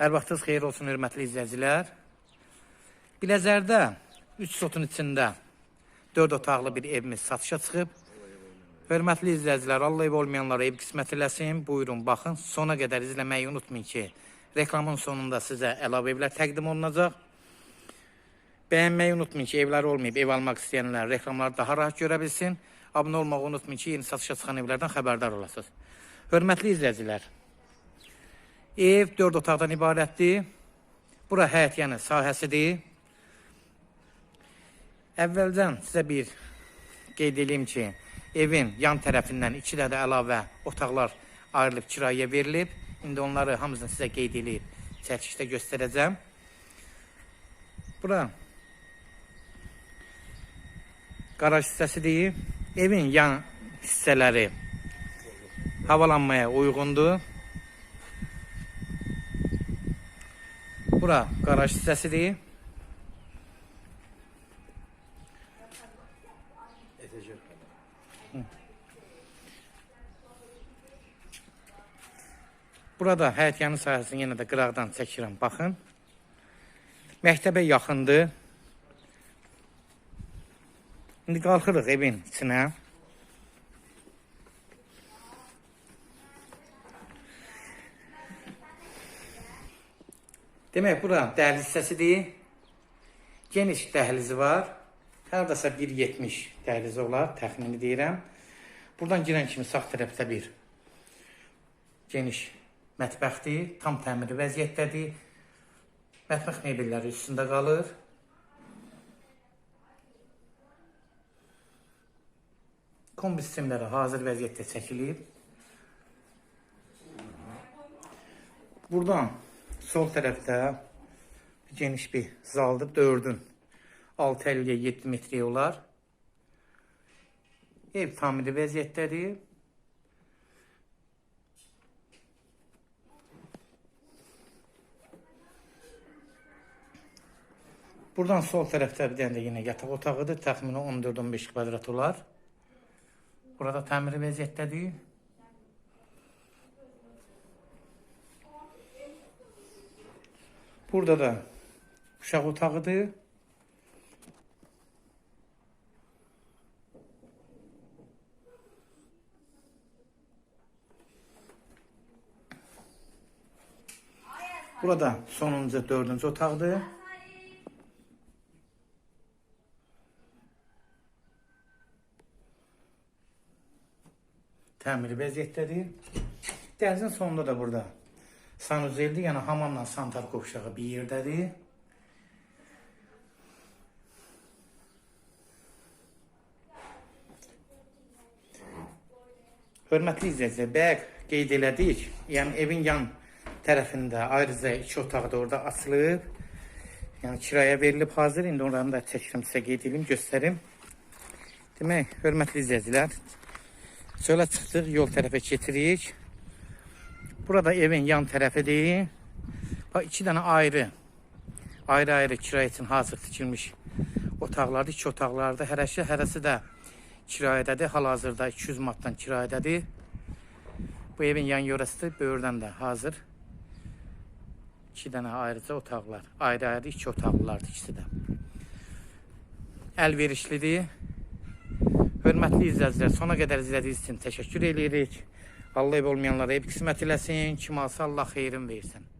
Hər vaxtınız xeyir olsun, hörmətli izləyicilər. Biləcərdə 3 sotun içində 4 otaqlı bir evimiz satışa çıxıb. Hörmətli izləyicilər, Allah ev olmayanlara ev qismət eləsin. Buyurun, baxın. Sona qədər izləməyi unutmayın ki, reklamın sonunda sizə əlavə evlər təqdim olunacaq. Bəyənməyi unutmayın ki, evlər olmayıb, ev almaq istəyənlər reklamları daha rahat görə bilsin. Abunə olmağı unutmayın ki, yeni satışa çıxan evlərdən xəbərdar olasınız. Hörmətli izləyicilər, ev 4 otaqdan ibarətdir. Bura həyət, yəni sahəsidir. Əvvəldən sizə bir qeyd edeyim ki, evin yan tərəfindən iki də əlavə otaqlar ayrılıb kirayəyə verilib. İndi onları hamısını sizə qeyd edib çəkişdə göstərəcəm. Bura qaraj hissəsidir. Evin yan hissələri havalanmaya uyğundur. Bura qaraj hissəsidir. Burada həyət yanı sahəsini yenə də qıraqdan çəkirəm. Baxın. Məktəbə yaxındır. İndi qalxırıq evin içinə. Demək, bura dəhliz hissəsidir. Geniş dəhlizi var. Hərdəsə 1.70 dəhlizi olar, təxmini deyirəm. Buradan girən kimi sağ tərəfdə bir geniş mətbəxdir. Tam təmirli vəziyyətdədir. Mətbəx mebelləri üstündə qalır. Kombi sistemləri hazır vəziyyətdə çəkilib. Buradan sol tərəfdə geniş bir zaldır. Dördün 6.50-yə 7 metrəyə olar. Ev tamiri vəziyyətdədir. Buradan sol tərəfdə bir dənə də yenə yataq otağıdır. Təxmini 14-15 kvadrat olar. Burada təmiri vəziyyətdədir. Burada da uşaq otağıdır. Burada sonuncu dördüncü otaqdır. Təmiri vəziyyətdədir. Dənizin sonunda da burada sanuzeldir, yəni hamamla santar qovşağı bir yerdədir. Hörmətli izləyicilər, bayaq qeyd elədik, yəni evin yan tərəfində ayrıca iki otaq da orada açılıb. Yəni kiraya verilib hazır. İndi onları da çəkirəm sizə qeyd edeyim, göstərim. Demək, hörmətli izləyicilər, çölə çıxdıq, yol tərəfə getirik. Burada evin yan tərəfidir. Bax, iki dənə ayrı, ayrı-ayrı kirayə üçün hazır tikilmiş otaqlardır. İki otaqlarda hərəsi, hərəsi də kirayədədir. Hal-hazırda 200 manatdan kirayədədir. Bu evin yan yörəsidir. Böyürdən də hazır. İki dənə ayrıca otaqlar. Ayrı-ayrı iki otaqlılardır ikisi də. Əlverişlidir. Hörmətli izləyicilər, sona qədər izlədiyiniz üçün təşəkkür edirik. Allah ev olmayanlara ev qismət eləsin. Kim alsa Allah xeyrin versin.